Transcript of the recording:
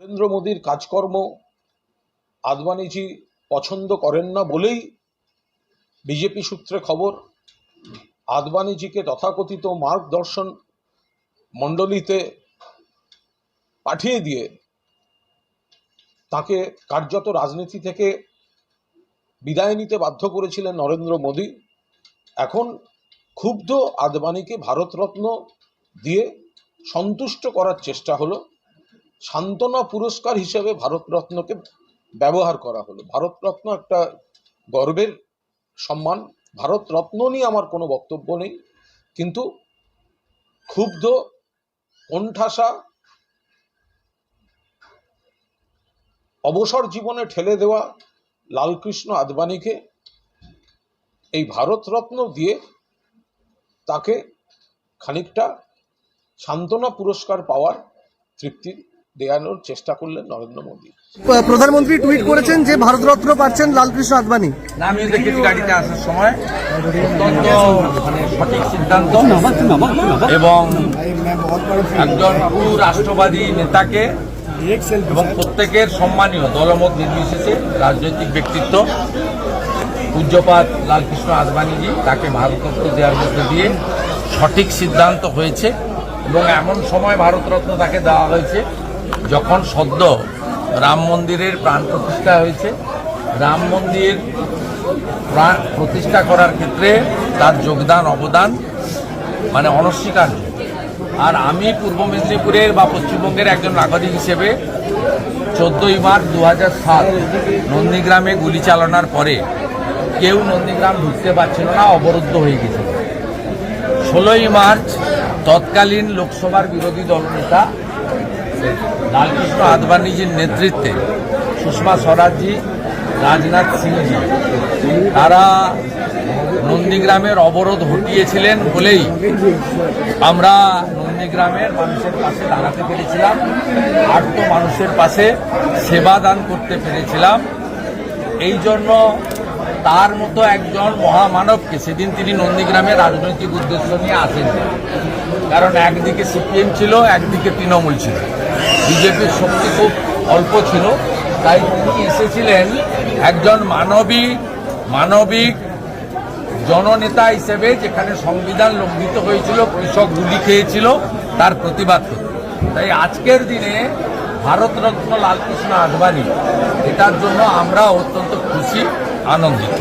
নরেন্দ্র মোদীর কাজকর্ম আদবানিজি পছন্দ করেন না বলেই বিজেপি সূত্রে খবর, আদবানিজিকে তথাকথিত মার্গদর্শন মণ্ডলীতে পাঠিয়ে দিয়ে তাকে কার্যত রাজনীতি থেকে বিদায় নিতে বাধ্য করেছিলেন নরেন্দ্র মোদী। এখন ক্ষুব্ধ আদবানিকে ভারতরত্ন দিয়ে সন্তুষ্ট করার চেষ্টা হলো। সান্ত্বনা পুরস্কার হিসেবে ভারতরত্নকে ব্যবহার করা হলো। ভারতরত্ন একটা গর্বের সম্মান। ভারতরত্ন নিয়ে আমার কোনো বক্তব্য নেই। কিন্তু ক্ষুব্ধ, কোণঠাসা, অবসর জীবনে ঠেলে দেওয়া লালকৃষ্ণ আদবানিকে এই ভারতরত্ন দিয়ে তাকে খানিকটা সান্ত্বনা পুরস্কার পাওয়ার তৃপ্তি দেওয়ানোর চেষ্টা করলেন নরেন্দ্র মোদী। প্রধানমন্ত্রী টুইট করেছেন যে ভারতরত্ন পাচ্ছেন লালকৃষ্ণ আদবানি। আমি দেখেছি গাড়িতে আসার সময়। অত্যন্ত মানে সঠিক সিদ্ধান্ত। এবং একজন রাষ্ট্রবাদী নেতাকে এবং প্রত্যেকের সম্মানীয় দলমত নির্বিশেষে রাজনৈতিক ব্যক্তিত্ব পূজ্যপাত লালকৃষ্ণ আদবানিজি তাকে ভারতরত্ন দেওয়ার মধ্যে দিয়ে সঠিক সিদ্ধান্ত হয়েছে এবং এমন সময় ভারতরত্ন তাকে দেওয়া হয়েছে। যখন সদ্য রাম মন্দিরের প্রাণ প্রতিষ্ঠা হয়েছে, রাম মন্দির প্রাণ প্রতিষ্ঠা করার ক্ষেত্রে তার যোগদান, অবদান মানে অনস্বীকার্য। আর আমি পূর্ব মেদিনীপুরের বা পশ্চিমবঙ্গের একজন নাগরিক হিসেবে চোদ্দোই মার্চ দু হাজার সাত নন্দীগ্রামে গুলি চালানোর পরে কেউ নন্দীগ্রাম ঢুকতে পারছিল না, অবরুদ্ধ হয়ে গেছিল। ষোলোই মার্চ তৎকালীন লোকসভার বিরোধী দলনেতা লালকৃষ্ণ আদবানিজির নেতৃত্বে সুষমা স্বরাজজি, রাজনাথ সিংজি তারা নন্দীগ্রামের অবরোধ হটিয়েছিলেন বলেই আমরা নন্দীগ্রামের মানুষের পাশে দাঁড়াতে পেরেছিলাম, আর্ত মানুষের পাশে সেবা দান করতে পেরেছিলাম। এই জন্য তার মতো একজন মহামানবকে সেদিন তিনি নন্দীগ্রামের রাজনৈতিক উদ্দেশ্য নিয়ে আসেন কারণ একদিকে সিপিএম ছিল, একদিকে তৃণমূল ছিল। বিজেপির শক্তি খুব অল্প ছিল। তাই তিনি এসেছিলেন একজন মানবিক মানবিক জননেতা হিসেবে যেখানে সংবিধান লঙ্ঘিত হয়েছিল, কৃষক গুলি খেয়েছিল, তার প্রতিবাদ তাই আজকের দিনে ভারতরত্ন লালকৃষ্ণ আদবানি এটার জন্য আমরা অত্যন্ত খুশি, আনন্দিত।